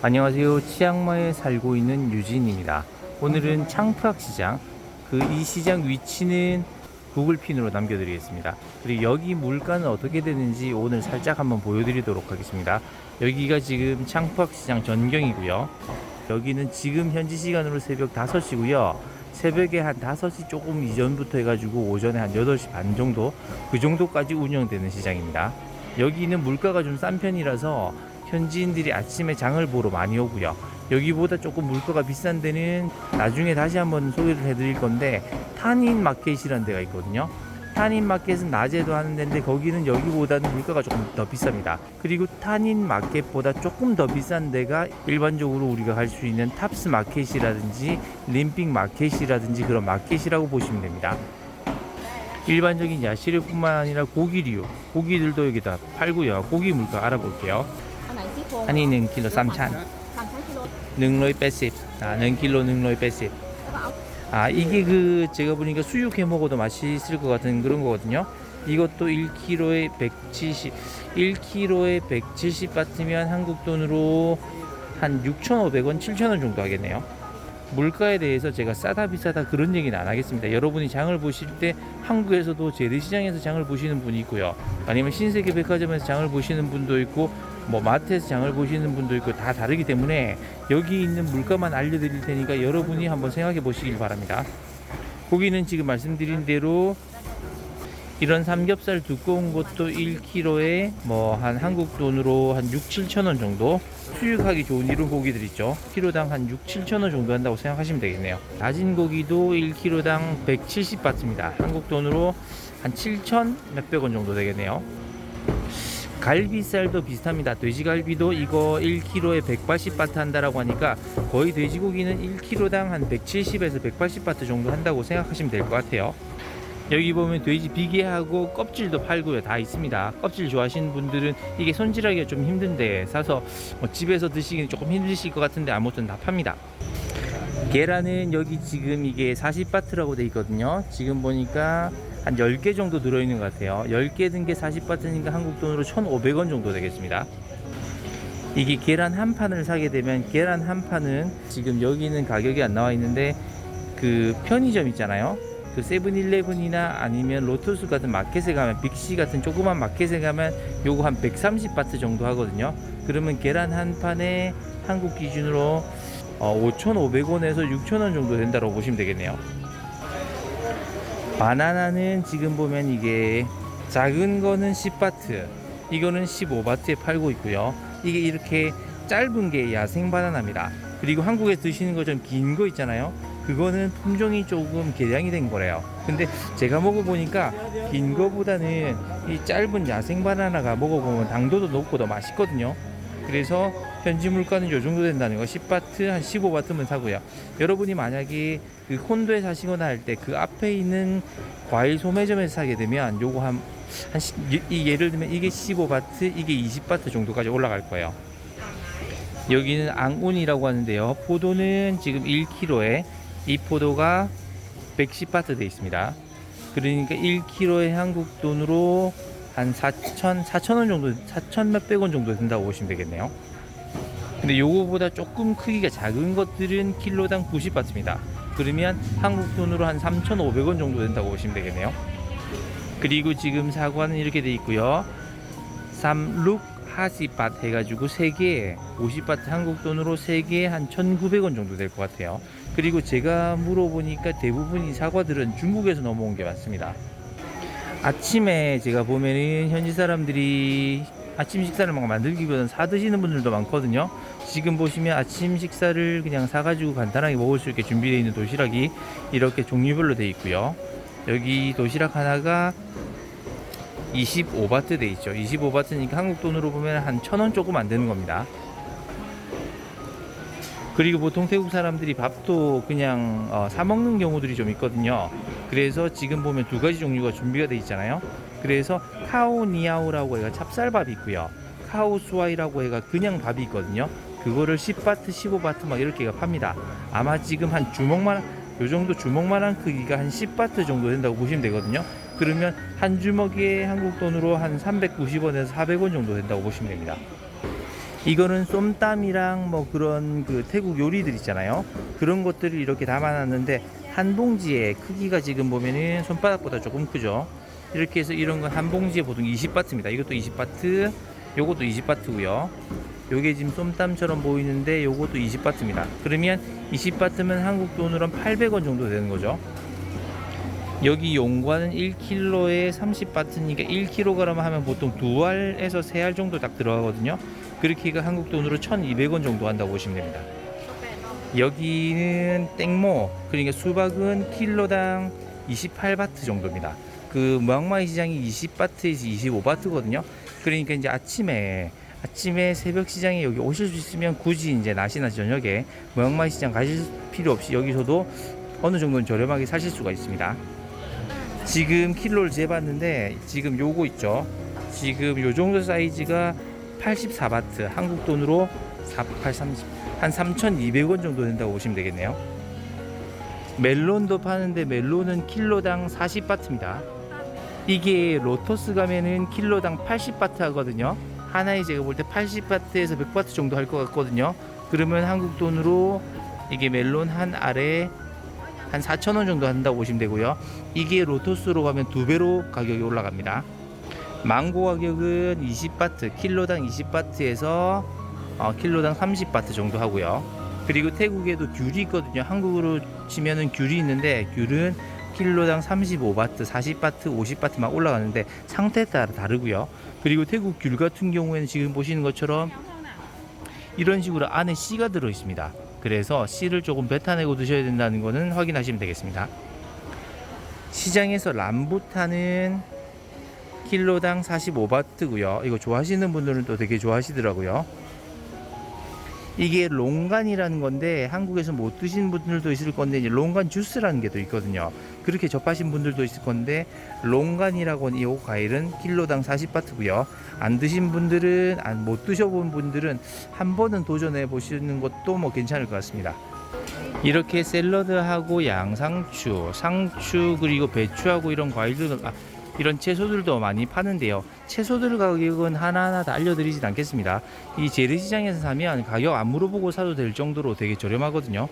안녕하세요. 치앙마이에 살고 있는 유진입니다. 오늘은 창프학 시장, 그 이 시장 위치는 구글 핀으로 남겨드리겠습니다. 그리고 여기 물가는 어떻게 되는지 오늘 살짝 한번 보여드리도록 하겠습니다. 여기가 지금 창프학 시장 전경이고요. 여기는 지금 현지 시간으로 새벽 5시고요. 새벽에 한 5시 조금 이전부터 해가지고 오전에 한 8시 반 정도 그 정도까지 운영되는 시장입니다. 여기는 물가가 좀 싼 편이라서 현지인들이 아침에 장을 보러 많이 오고요. 여기보다 조금 물가가 비싼 데는 나중에 다시 한번 소개를 해드릴 건데 탄인 마켓이라는 데가 있거든요. 탄인 마켓은 낮에도 하는 데인데 거기는 여기보다는 물가가 조금 더 비쌉니다. 그리고 탄인 마켓보다 조금 더 비싼 데가 일반적으로 우리가 갈 수 있는 탑스 마켓이라든지 림핑 마켓이라든지 그런 마켓이라고 보시면 됩니다. 일반적인 야시류뿐만 아니라 고기류, 고기들도 여기다 팔고요. 고기 물가 알아볼게요. อันไหนซี่โครง 한이는 킬로 3천, สามชั้นกิโล 능로이 80, 아, 능킬로 능로이 80. แล้วก็เอา 아 이게 그 제가 보니까 수육해 먹어도 맛있을 것 같은 그런 거거든요. 이것도 1kg에 170, 1kg에 170바트면 한국 돈으로 한 6,500원, 7,000원 정도 하겠네요. 물가에 대해서 제가 싸다 비싸다 그런 얘기는 안 하겠습니다. 여러분이 장을 보실 때 한국에서도 재래시장에서 장을 보시는 분이 있고요. 아니면 신세계 백화점에서 장을 보시는 분도 있고 뭐 마트에서 장을 보시는 분도 있고 다 다르기 때문에 여기 있는 물가만 알려드릴 테니까 여러분이 한번 생각해 보시길 바랍니다. 고기는 지금 말씀드린 대로 이런 삼겹살 두꺼운 것도 1kg에 뭐 한 한국 돈으로 한 6, 7천 원 정도 수육하기 좋은 이런 고기들 있죠. 키로당 한 6, 7천 원 정도 한다고 생각하시면 되겠네요. 낮은 고기도 1kg당 170바트입니다. 한국 돈으로 한 7천 몇백 원 정도 되겠네요. 갈비살도 비슷합니다. 돼지갈비도 이거 1kg에 180바트 한다라고 하니까 거의 돼지고기는 1kg당 한 170에서 180바트 정도 한다고 생각하시면 될 것 같아요. 여기 보면 돼지 비계하고 껍질도 팔고요. 다 있습니다. 껍질 좋아하시는 분들은 이게 손질하기가 좀 힘든데 사서 뭐 집에서 드시기는 조금 힘드실 것 같은데 아무튼 다 팝니다. 계란은 여기 지금 이게 40바트라고 돼 있거든요. 지금 보니까 한 10개 정도 들어있는 것 같아요. 10개 든 게 40바트니까 한국 돈으로 1,500원 정도 되겠습니다. 이게 계란 한 판을 사게 되면 계란 한 판은 지금 여기는 가격이 안 나와 있는데 그 편의점 있잖아요. 그 세븐일레븐이나 아니면 로터스 같은 마켓에 가면 빅시 같은 조그만 마켓에 가면 요거 한 130바트 정도 하거든요. 그러면 계란 한 판에 한국 기준으로 어, 5,500원에서 6,000원 정도 된다고 보시면 되겠네요. 바나나는 지금 보면 이게 작은 거는 10바트, 이거는 15바트에 팔고 있고요. 이게 이렇게 짧은 게 야생 바나나입니다. 그리고 한국에 드시는 것처럼 긴거 있잖아요. 그거는 품종이 조금 개량이 된 거래요. 근데 제가 먹어보니까 긴 거보다는 이 짧은 야생 바나나가 먹어보면 당도도 높고 더 맛있거든요. 그래서 현지 물가는 요 정도 된다는 거 10바트 한 15바트면 사고요. 여러분이 만약에 그 혼도에 사시거나 할 때 그 앞에 있는 과일 소매점에서 사게 되면 요거 한, 한 시- 이- 이 예를 들면 이게 15바트 이게 20바트 정도까지 올라갈 거예요. 여기는 앙운이라고 하는데요. 포도는 지금 1kg에 이 포도가 110바트 되어 있습니다. 그러니까 1kg에 한국 돈으로 한 4천, 4천 원 정도, 4천 몇백 원 정도 된다고 보시면 되겠네요. 근데 요거보다 조금 크기가 작은 것들은 킬로당 90바트입니다. 그러면 한국 돈으로 한 3,500원 정도 된다고 보시면 되겠네요. 그리고 지금 사과는 이렇게 돼 있고요. 삼룩 하시밭 해가지고 3개에 50바트 한국 돈으로 3개에 한 1,900원 정도 될 것 같아요. 그리고 제가 물어보니까 대부분 이 사과들은 중국에서 넘어온 게 맞습니다. 아침에 제가 보면은 현지 사람들이 아침 식사를 막 만들기보다는 사 드시는 분들도 많거든요. 지금 보시면 아침 식사를 그냥 사가지고 간단하게 먹을 수 있게 준비되어 있는 도시락이 이렇게 종류별로 되어 있고요. 여기 도시락 하나가 25바트 돼 있죠. 25바트니까 한국 돈으로 보면 한 천 원 조금 안 되는 겁니다. 그리고 보통 태국 사람들이 밥도 그냥 어, 사 먹는 경우들이 좀 있거든요. 그래서 지금 보면 두 가지 종류가 준비가 돼 있잖아요. 그래서 카오니아오라고 해가 찹쌀밥이 있고요. 카오수아이라고 해가 그냥 밥이 있거든요. 그거를 10바트, 15바트 막 이렇게가 팝니다. 아마 지금 한 주먹만 요 정도 주먹만한 크기가 한 10바트 정도 된다고 보시면 되거든요. 그러면 한 주먹에 한국 돈으로 한 390원에서 400원 정도 된다고 보시면 됩니다. 이거는 쏨땀이랑 뭐 그런 그 태국 요리들 있잖아요. 그런 것들을 이렇게 담아놨는데 한 봉지에 크기가 지금 보면은 손바닥보다 조금 크죠. 이렇게 해서 이런 건 한 봉지에 보통 20바트입니다. 이것도 20바트, 요것도 20바트고요. 요게 지금 쏨땀처럼 보이는데 요것도 20바트입니다. 그러면 20바트면 한국 돈으로 한 800원 정도 되는 거죠. 여기 용과는 1kg에 30바트니까 1kg 하면 보통 두 알에서 세 알 정도 딱 들어가거든요. 그렇게 가 한국 돈으로 1,200원 정도 한다고 보시면 됩니다. 여기는 땡모 그러니까 수박은 킬로당 28바트 정도입니다. 그 무항마이 시장이 20바트에서 25바트거든요. 그러니까 이제 아침에 아침에 새벽 시장에 여기 오실 수 있으면 굳이 이제 낮이나 저녁에 무항마이 시장 가실 필요 없이 여기서도 어느 정도는 저렴하게 사실 수가 있습니다. 지금 킬로를 재봤는데 지금 요거 있죠. 지금 요 정도 사이즈가 84바트 한국 돈으로 4830, 한 3,200원 정도 된다고 보시면 되겠네요. 멜론도 파는데 멜론은 킬로당 40바트입니다. 이게 로터스 가면은 킬로당 80바트 하거든요. 하나에 제가 볼 때 80바트에서 100바트 정도 할 것 같거든요. 그러면 한국 돈으로 이게 멜론 한 알에 한 4,000원 정도 한다고 보시면 되고요. 이게 로터스로 가면 두 배로 가격이 올라갑니다. 망고 가격은 20바트, 킬로당 20바트에서 어, 킬로당 30바트 정도 하고요. 그리고 태국에도 귤이 있거든요. 한국으로 치면은 귤이 있는데 귤은 킬로당 35바트, 40바트, 50바트 막 올라가는데 상태에 따라 다르고요. 그리고 태국 귤 같은 경우에는 지금 보시는 것처럼 이런 식으로 안에 씨가 들어 있습니다. 그래서 씨를 조금 뱉어내고 드셔야 된다는 거는 확인하시면 되겠습니다. 시장에서 람부타는 킬로당 45바트고요. 이거 좋아하시는 분들은 또 되게 좋아하시더라고요. 이게 롱간이라는 건데 한국에서 못 드신 분들도 있을 건데 이제 롱간 주스라는 게 또 있거든요. 그렇게 접하신 분들도 있을 건데 롱간이라고 하는 이 과일은 킬로당 40바트고요. 안 드신 분들은 안 못 드셔본 분들은 한 번은 도전해 보시는 것도 뭐 괜찮을 것 같습니다. 이렇게 샐러드하고 양상추, 상추 그리고 배추하고 이런 과일들 아, 이런 채소들도 많이 파는데요. 채소들 가격은 하나하나 다 알려드리진 않겠습니다. 이 재래시장에서 사면 가격 안 물어보고 사도 될 정도로 되게 저렴하거든요.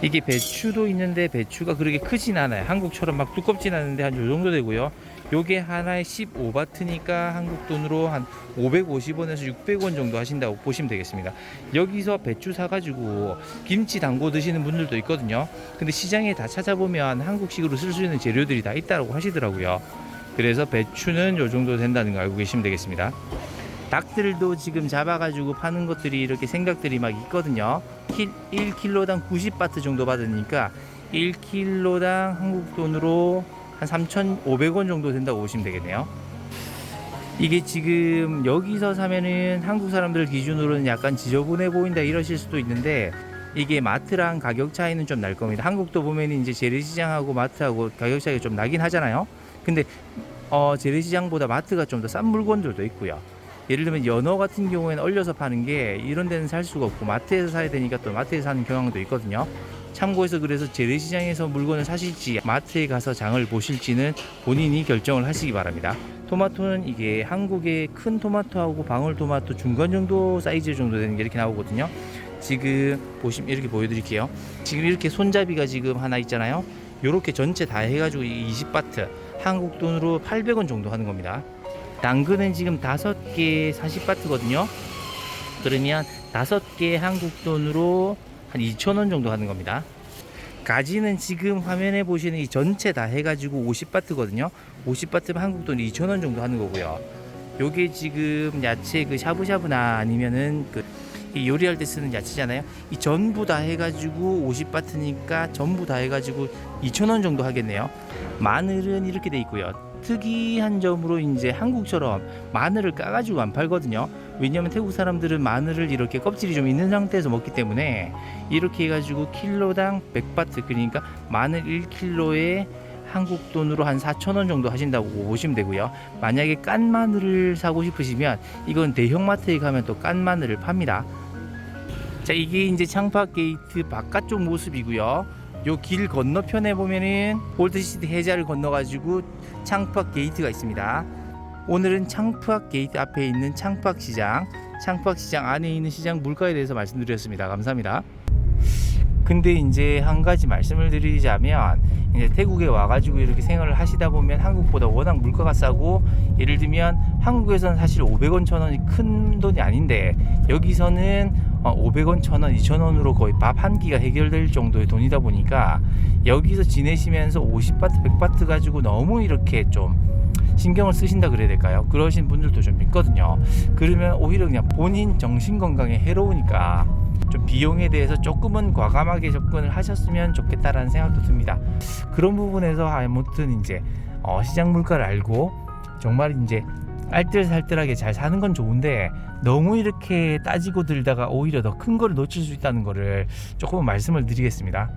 이게 배추도 있는데 배추가 그렇게 크진 않아요. 한국처럼 막 두껍진 않은데 한 요 정도 되고요. 요게 하나에 15바트니까 한국 돈으로 한 550원에서 600원 정도 하신다고 보시면 되겠습니다. 여기서 배추 사가지고 김치 담고 드시는 분들도 있거든요. 근데 시장에 다 찾아보면 한국식으로 쓸 수 있는 재료들이 다 있다고 하시더라고요. 그래서 배추는 요 정도 된다는 거 알고 계시면 되겠습니다. 닭들도 지금 잡아가지고 파는 것들이 이렇게 생각들이 막 있거든요. 1kg당 90바트 정도 받으니까 1kg당 한국 돈으로 한 3,500원 정도 된다고 보시면 되겠네요. 이게 지금 여기서 사면은 한국 사람들 기준으로는 약간 지저분해 보인다 이러실 수도 있는데 이게 마트랑 가격 차이는 좀 날 겁니다. 한국도 보면 이제 재래시장하고 마트하고 가격 차이가 좀 나긴 하잖아요. 근데 어, 재래시장보다 마트가 좀 더 싼 물건들도 있고요. 예를 들면 연어 같은 경우에는 얼려서 파는 게 이런 데는 살 수가 없고 마트에서 사야 되니까 또 마트에서 사는 경향도 있거든요. 참고해서 그래서 재래시장에서 물건을 사실지 마트에 가서 장을 보실지는 본인이 결정을 하시기 바랍니다. 토마토는 이게 한국의 큰 토마토하고 방울토마토 중간 정도 사이즈 정도 되는 게 이렇게 나오거든요. 지금 보시면 이렇게 보여드릴게요. 지금 이렇게 손잡이가 지금 하나 있잖아요. 요렇게 전체 다 해가지고 20바트 한국 돈으로 800원 정도 하는 겁니다. 당근은 지금 다섯 개 40바트거든요. 그러면 다섯 개 한국 돈으로 한 2,000원 정도 하는 겁니다. 가지는 지금 화면에 보시는 이 전체 다 해가지고 50바트거든요. 50바트면 한국 돈 2,000원 정도 하는 거고요. 요게 지금 야채 그 샤브샤브나 아니면은 그이 요리할 때 쓰는 야채잖아요. 이 전부 다 해가지고 50바트니까 전부 다 해가지고 2,000원 정도 하겠네요. 마늘은 이렇게 돼 있고요. 특이한 점으로 이제 한국처럼 마늘을 까가지고 안 팔거든요. 왜냐면 태국 사람들은 마늘을 이렇게 껍질이 좀 있는 상태에서 먹기 때문에 이렇게 해가지고 킬로당 100바트 그러니까 마늘 1킬로에 한국 돈으로 한 4,000원 정도 하신다고 보시면 되고요. 만약에 깐 마늘을 사고 싶으시면 이건 대형마트에 가면 또 깐 마늘을 팝니다. 자, 이게 이제 창파 게이트 바깥쪽 모습이고요. 요 길 건너편에 보면은 올드시티 해자를 건너가지고 창팍 게이트가 있습니다. 오늘은 창팍 게이트 앞에 있는 창팍 시장 창팍 시장 안에 있는 시장 물가에 대해서 말씀드렸습니다. 감사합니다. 근데 이제 한 가지 말씀을 드리자면 이제 태국에 와가지고 이렇게 생활을 하시다 보면 한국보다 워낙 물가가 싸고 예를 들면 한국에서는 사실 500원 천 원이 큰 돈이 아닌데 여기서는 500원 천 원, 2천 원으로 거의 밥 한 끼가 해결될 정도의 돈이다 보니까 여기서 지내시면서 50바트, 100바트 가지고 너무 이렇게 좀 신경을 쓰신다 그래야 될까요? 그러신 분들도 좀 있거든요. 그러면 오히려 그냥 본인 정신 건강에 해로우니까 좀 비용에 대해서 조금은 과감하게 접근을 하셨으면 좋겠다라는 생각도 듭니다. 그런 부분에서 아무튼 이제 어, 시장 물가를 알고 정말 이제 알뜰살뜰하게 잘 사는 건 좋은데 너무 이렇게 따지고 들다가 오히려 더 큰 거를 놓칠 수 있다는 거를 조금 말씀을 드리겠습니다.